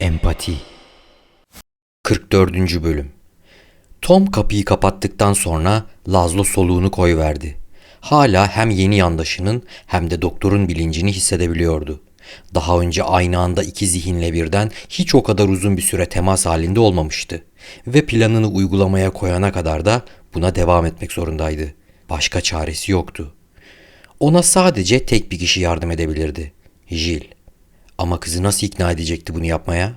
Empati 44. Bölüm Tom kapıyı kapattıktan sonra Lazlo soluğunu koyverdi. Hala hem yeni yandaşının hem de doktorun bilincini hissedebiliyordu. Daha önce aynı anda iki zihinle birden hiç o kadar uzun bir süre temas halinde olmamıştı. Ve planını uygulamaya koyana kadar da buna devam etmek zorundaydı. Başka çaresi yoktu. Ona sadece tek bir kişi yardım edebilirdi. Jill. Ama kızı nasıl ikna edecekti bunu yapmaya?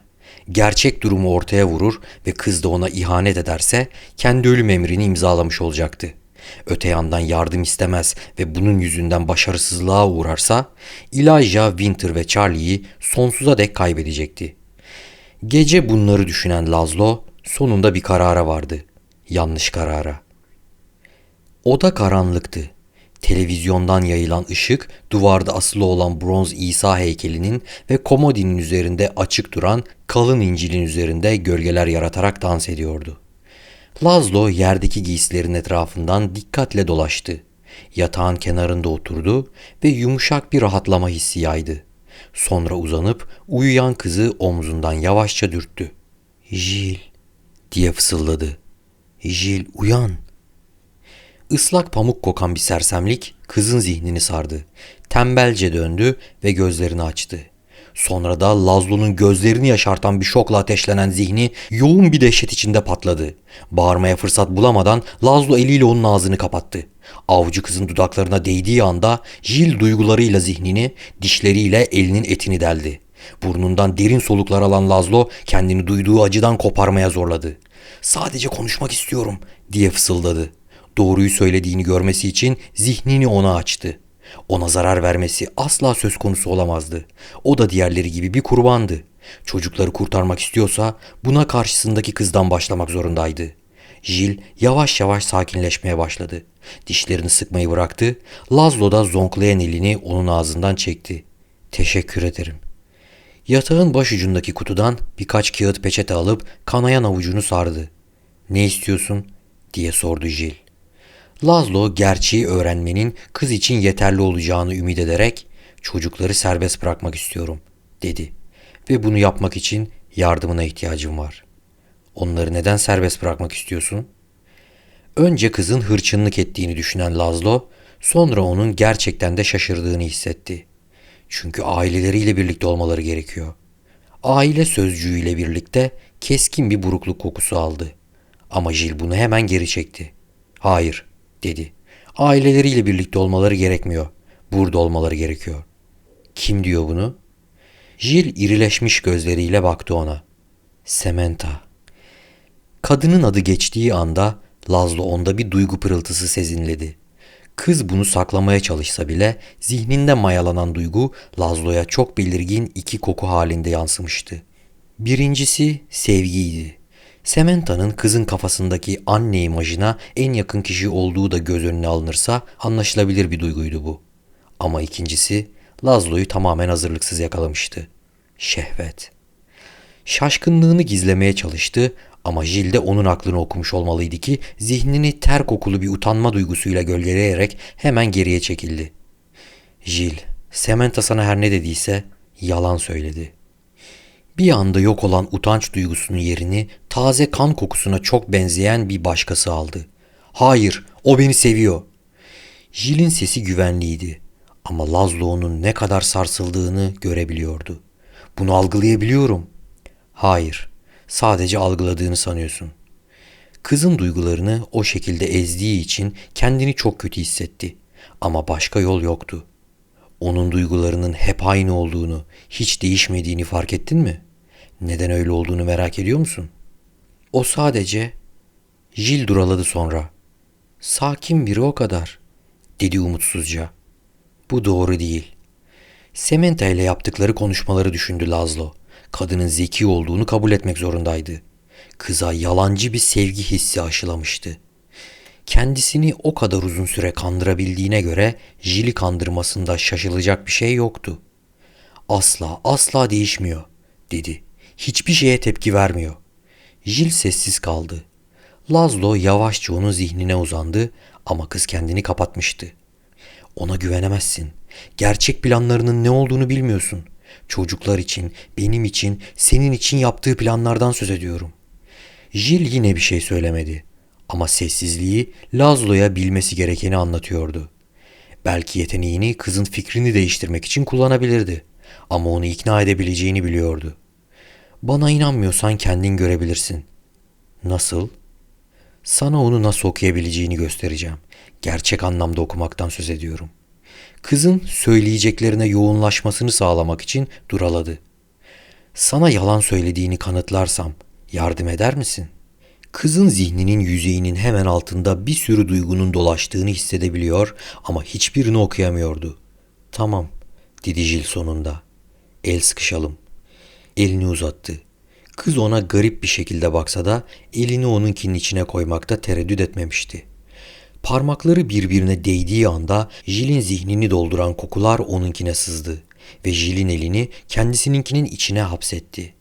Gerçek durumu ortaya vurur ve kız da ona ihanet ederse kendi ölüm emrini imzalamış olacaktı. Öte yandan yardım istemez ve bunun yüzünden başarısızlığa uğrarsa Elijah, Winter ve Charlie'yi sonsuza dek kaybedecekti. Gece bunları düşünen Lazlo sonunda bir karara vardı. Yanlış karara. Oda karanlıktı. Televizyondan yayılan ışık duvarda asılı olan bronz İsa heykelinin ve komodinin üzerinde açık duran kalın incilin üzerinde gölgeler yaratarak dans ediyordu. Lazlo yerdeki giysilerin etrafından dikkatle dolaştı. Yatağın kenarında oturdu ve yumuşak bir rahatlama hissi yaydı. Sonra uzanıp uyuyan kızı omzundan yavaşça dürttü. Jil diye fısıldadı. Jil uyan. Islak pamuk kokan bir sersemlik kızın zihnini sardı. Tembelce döndü ve gözlerini açtı. Sonra da Lazlo'nun gözlerini yaşartan bir şokla ateşlenen zihni yoğun bir dehşet içinde patladı. Bağırmaya fırsat bulamadan Lazlo eliyle onun ağzını kapattı. Avcı kızın dudaklarına değdiği anda Jill duygularıyla zihnini, dişleriyle elinin etini deldi. Burnundan derin soluklar alan Lazlo kendini duyduğu acıdan koparmaya zorladı. Sadece konuşmak istiyorum diye fısıldadı. Doğruyu söylediğini görmesi için zihnini ona açtı. Ona zarar vermesi asla söz konusu olamazdı. O da diğerleri gibi bir kurbandı. Çocukları kurtarmak istiyorsa buna karşısındaki kızdan başlamak zorundaydı. Jill yavaş yavaş sakinleşmeye başladı. Dişlerini sıkmayı bıraktı. Lazlo da zonklayan elini onun ağzından çekti. Teşekkür ederim. Yatağın başucundaki kutudan birkaç kağıt peçete alıp kanayan avucunu sardı. Ne istiyorsun? diye sordu Jill. Lazlo gerçeği öğrenmenin kız için yeterli olacağını ümit ederek çocukları serbest bırakmak istiyorum dedi. Ve bunu yapmak için yardımına ihtiyacım var. Onları neden serbest bırakmak istiyorsun? Önce kızın hırçınlık ettiğini düşünen Lazlo, sonra onun gerçekten de şaşırdığını hissetti. Çünkü aileleriyle birlikte olmaları gerekiyor. Aile sözcüğüyle birlikte keskin bir burukluk kokusu aldı. Ama Jill bunu hemen geri çekti. Hayır, dedi. Aileleriyle birlikte olmaları gerekmiyor. Burada olmaları gerekiyor. Kim diyor bunu? Jill irileşmiş gözleriyle baktı ona. Sementa. Kadının adı geçtiği anda Lazlo onda bir duygu pırıltısı sezinledi. Kız bunu saklamaya çalışsa bile zihninde mayalanan duygu Lazlo'ya çok belirgin iki koku halinde yansımıştı. Birincisi sevgiydi. Sementa'nın kızın kafasındaki anne imajına en yakın kişi olduğu da göz önüne alınırsa anlaşılabilir bir duyguydu bu. Ama ikincisi Lazlo'yu tamamen hazırlıksız yakalamıştı. Şehvet. Şaşkınlığını gizlemeye çalıştı ama Jill de onun aklını okumuş olmalıydı ki zihnini ter kokulu bir utanma duygusuyla gölgeleyerek hemen geriye çekildi. Jill, Samantha sana her ne dediyse yalan söyledi. Bir anda yok olan utanç duygusunun yerini taze kan kokusuna çok benzeyen bir başkası aldı. Hayır, o beni seviyor. Jill'in sesi güvenliydi ama Lazlo onun ne kadar sarsıldığını görebiliyordu. Bunu algılayabiliyorum. Hayır, sadece algıladığını sanıyorsun. Kızın duygularını o şekilde ezdiği için kendini çok kötü hissetti. Ama başka yol yoktu. Onun duygularının hep aynı olduğunu, hiç değişmediğini fark ettin mi? Neden öyle olduğunu merak ediyor musun? O sadece... Jil duraladı sonra. Sakin biri o kadar, dedi umutsuzca. Bu doğru değil. Sementa ile yaptıkları konuşmaları düşündü Lazlo. Kadının zeki olduğunu kabul etmek zorundaydı. Kıza yalancı bir sevgi hissi aşılamıştı. Kendisini o kadar uzun süre kandırabildiğine göre Jil'i kandırmasında şaşılacak bir şey yoktu. Asla, asla değişmiyor, dedi. Hiçbir şeye tepki vermiyor. Jil sessiz kaldı. Lazlo yavaşça onun zihnine uzandı ama kız kendini kapatmıştı. Ona güvenemezsin. Gerçek planlarının ne olduğunu bilmiyorsun. Çocuklar için, benim için, senin için yaptığı planlardan söz ediyorum. Jill yine bir şey söylemedi. Ama sessizliği Lazlo'ya bilmesi gerekeni anlatıyordu. Belki yeteneğini kızın fikrini değiştirmek için kullanabilirdi. Ama onu ikna edebileceğini biliyordu. Bana inanmıyorsan kendin görebilirsin. Nasıl? Sana onu nasıl okuyabileceğini göstereceğim. Gerçek anlamda okumaktan söz ediyorum. Kızın söyleyeceklerine yoğunlaşmasını sağlamak için duraladı. Sana yalan söylediğini kanıtlarsam yardım eder misin? Kızın zihninin yüzeyinin hemen altında bir sürü duygunun dolaştığını hissedebiliyor ama hiçbirini okuyamıyordu. Tamam, dedi Jil sonunda. El sıkışalım. Elini uzattı. Kız ona garip bir şekilde baksa da elini onunkinin içine koymakta tereddüt etmemişti. Parmakları birbirine değdiği anda Jil'in zihnini dolduran kokular onunkine sızdı ve Jil'in elini kendisininkinin içine hapsetti.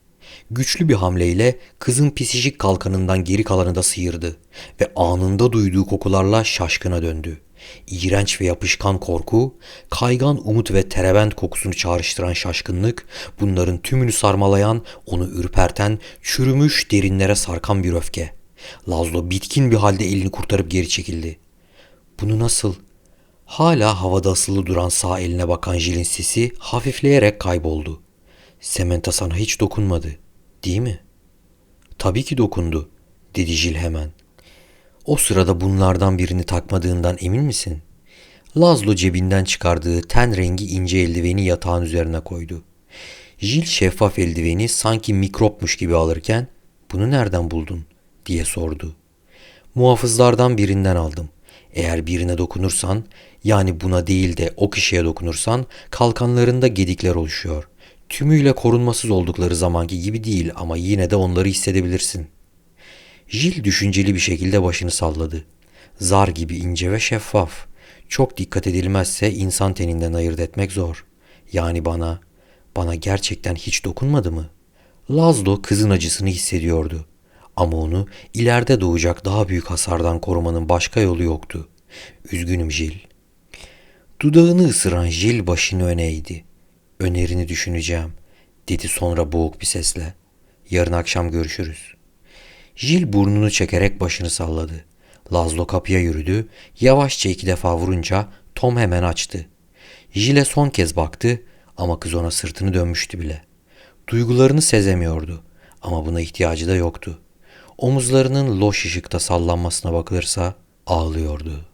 Güçlü bir hamleyle kızın psikik kalkanından geri kalanı da sıyırdı ve anında duyduğu kokularla şaşkına döndü. İğrenç ve yapışkan korku, kaygan umut ve terebent kokusunu çağrıştıran şaşkınlık, bunların tümünü sarmalayan, onu ürperten, çürümüş derinlere sarkan bir öfke. Lazlo bitkin bir halde elini kurtarıp geri çekildi. Bunu nasıl? Hala havada asılı duran sağ eline bakan Jill'in sesi hafifleyerek kayboldu. Sementa sana hiç dokunmadı, değil mi? Tabii ki dokundu, dedi Jill hemen. O sırada bunlardan birini takmadığından emin misin? Lazlo cebinden çıkardığı ten rengi ince eldiveni yatağın üzerine koydu. Jill şeffaf eldiveni sanki mikropmuş gibi alırken bunu nereden buldun diye sordu. Muhafızlardan birinden aldım. Eğer birine dokunursan yani buna değil de o kişiye dokunursan kalkanlarında gedikler oluşuyor. Tümüyle korunmasız oldukları zamanki gibi değil ama yine de onları hissedebilirsin. Jill düşünceli bir şekilde başını salladı. Zar gibi ince ve şeffaf. Çok dikkat edilmezse insan teninden ayırt etmek zor. Yani bana, bana gerçekten hiç dokunmadı mı? Lazlo kızın acısını hissediyordu. Ama onu ileride doğacak daha büyük hasardan korumanın başka yolu yoktu. Üzgünüm Jill. Dudağını ısıran Jill başını öne eğdi. Önerini düşüneceğim, dedi sonra boğuk bir sesle. Yarın akşam görüşürüz. Jill burnunu çekerek başını salladı. Lazlo kapıya yürüdü. Yavaşça iki defa vurunca Tom hemen açtı. Jill'e son kez baktı ama kız ona sırtını dönmüştü bile. Duygularını sezemiyordu ama buna ihtiyacı da yoktu. Omuzlarının loş ışıkta sallanmasına bakılırsa ağlıyordu.